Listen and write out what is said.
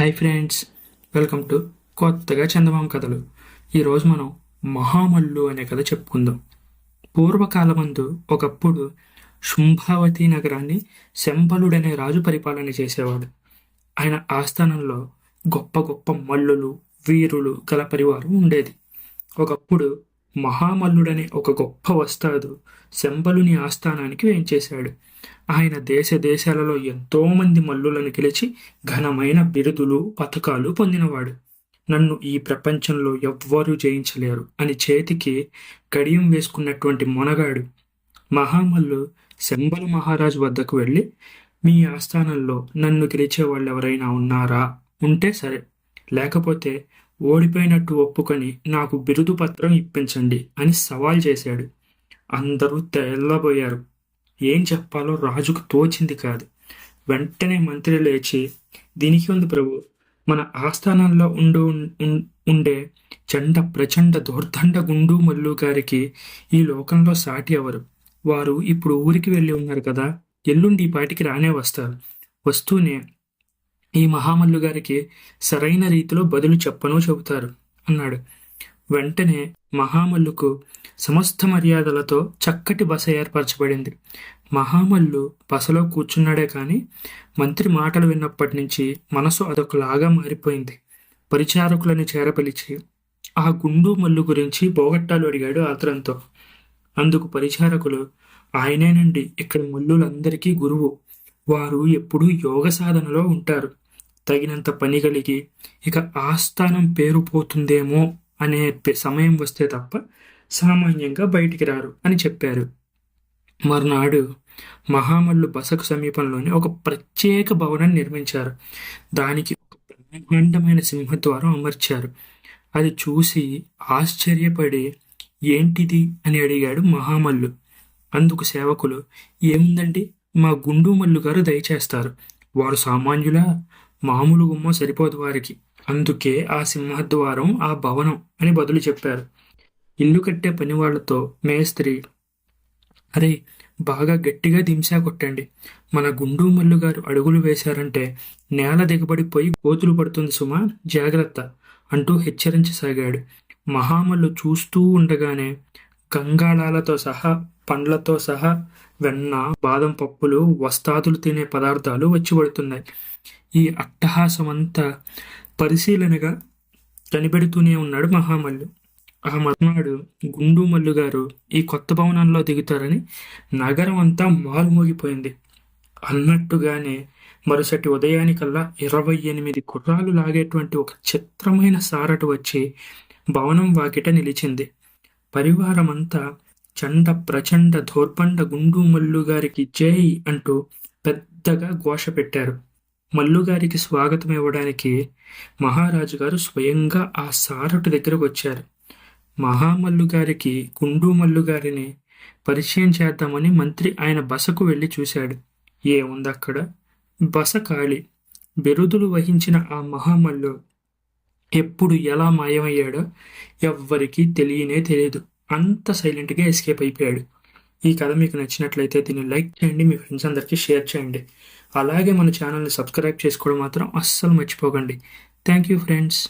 Hi friends welcome to కొత్తగా చందమామ కథలు. ఈరోజు మనం మహామల్లు అనే కథ చెప్పుకుందాం. పూర్వకాలమందు ఒకప్పుడు శుంభావతి నగరాన్ని శంబలుడనే రాజు పరిపాలన చేసేవాడు. ఆయన ఆస్థానంలో గొప్ప గొప్ప మల్లులు వీరులు గల పరివారం ఉండేది. ఒకప్పుడు మహామల్లుడనే ఒక గొప్ప వస్తాదు శంబలుని ఆస్థానానికి వేంచేశాడు ఆయన దేశ దేశాలలో ఎంతోమంది మల్లులను గెలిచి ఘనమైన బిరుదులు పథకాలు పొందినవాడు. నన్ను ఈ ప్రపంచంలో ఎవ్వరూ జయించలేరు అని చేతికి కడియం వేసుకున్నటువంటి మొనగాడు. మహామల్లు శంబలు మహారాజు వద్దకు వెళ్ళి మీ ఆస్థానంలో నన్ను గెలిచే వాళ్ళు ఎవరైనా ఉన్నారా? ఉంటే సరే. లేకపోతే ఓడిపోయినట్టు ఒప్పుకొని నాకు బిరుదు పత్రం ఇప్పించండి అని సవాల్ చేశాడు. అందరూ తెల్లబోయారు. ఏం చెప్పాలో రాజుకు తోచింది కాదు. వెంటనే మంత్రి లేచి దీనికి ఉంది ప్రభు మన ఆస్థానంలో ఉండు ఉండే చండ ప్రచండ దోర్దండ గుండు మల్లు గారికి ఈ లోకంలో సాటి ఎవరు? వారు ఇప్పుడు ఊరికి వెళ్ళి ఉన్నారు కదా. ఎల్లుండి ఈ పాటికి రానే వస్తారు. వస్తూనే ఈ మహామల్లు గారికి సరైన రీతిలో బదులు చెప్పను చెబుతారు అన్నాడు. వెంటనే మహామల్లుకు సమస్త మర్యాదలతో చక్కటి బస ఏర్పరచబడింది. మహామల్లు బసలో కూర్చున్నాడే కానీ మంత్రి మాటలు విన్నప్పటి నుంచి మనసు అదొకలాగా మారిపోయింది. పరిచారకులను చేరపిలిచి ఆ గుండు మల్లు గురించి పోగొట్టాలు అడిగాడు ఆత్రంతో. అందుకు పరిచారకులు ఆయనేనండి ఇక్కడ మల్లులందరికీ గురువు. వారు ఎప్పుడూ యోగ సాధనలో ఉంటారు. తగినంత పని కలిగి ఇక ఆస్థానం పేరు పోతుందేమో అనే సమయం వస్తే తప్ప సామాన్యంగా బయటికి రారు అని చెప్పారు. మరునాడు మహామల్లు బసకు సమీపంలోనే ఒక ప్రత్యేక భవనాన్ని నిర్మించారు. దానికి ఒక బ్రహ్మాండమైన సింహద్వారం అమర్చారు. అది చూసి ఆశ్చర్యపడి ఏంటిది? అని అడిగాడు మహామల్లు. అందుకు సేవకులు ఏముందండి? మా గుండు మల్లు గారు దయచేస్తారు. వారు సామాన్యులా? మామూలు గుమ్మ సరిపోదు వారికి. అందుకే ఆ సింహద్వారం ఆ భవనం అని బదులు చెప్పారు. ఇల్లు కట్టే పని వాళ్ళతో మేస్త్రి అరే బాగా గట్టిగా దింసా కొట్టండి. మన గుండు మల్లు గారు అడుగులు వేశారంటే నేల దిగబడిపోయి గోతులు పడుతుంది సుమా జాగ్రత్త అంటూ హెచ్చరించసాగాడు. మహామల్లు చూస్తూ ఉండగానే గంగాళాలతో సహా పండ్లతో సహా వెన్న బాదం పప్పులు వస్తాదులు తినే పదార్థాలు వచ్చి పడుతున్నాయి. ఈ అట్టహాసమంతా పరిశీలనగా కనిపెడుతూనే ఉన్నాడు మహామల్లు. ఆ మర్నాడు గుండు మల్లు గారు ఈ కొత్త భవనంలో దిగుతారని నగరం అంతా మారుమోగిపోయింది. అన్నట్టుగానే మరుసటి ఉదయానికల్లా ఇరవై ఎనిమిది కుర్రాలు లాగేటువంటి ఒక చిత్రమైన సారటు వచ్చి భవనం వాకిట నిలిచింది. పరివారమంతా చండ ప్రచండ దోర్బండ గుండు మల్లు గారికి జై అంటూ పెద్దగా ఘోష పెట్టారు మల్లుగారికి స్వాగతం ఇవ్వడానికి మహారాజు గారు స్వయంగా ఆ సారటు దగ్గరకు వచ్చారు. మహామల్లు గారికి గుండు మల్లు గారిని పరిచయం చేద్దామని మంత్రి ఆయన బసకు వెళ్ళి చూశాడు. ఏముంది అక్కడ బస ఖాళీ. బిరుదులు వహించిన ఆ మహామల్లు ఎప్పుడు ఎలా మాయమయ్యాడో ఎవ్వరికీ తెలియనే తెలియదు. అంత సైలెంట్గా ఎస్కేప్ అయిపోయాడు. ఈ కథ మీకు నచ్చినట్లయితే దీన్ని లైక్ చేయండి మీ ఫ్రెండ్స్ అందరికీ షేర్ చేయండి. అలాగే మన ఛానల్ని సబ్స్క్రైబ్ చేసుకోవడం మాత్రం అస్సలు మర్చిపోకండి. Thank you friends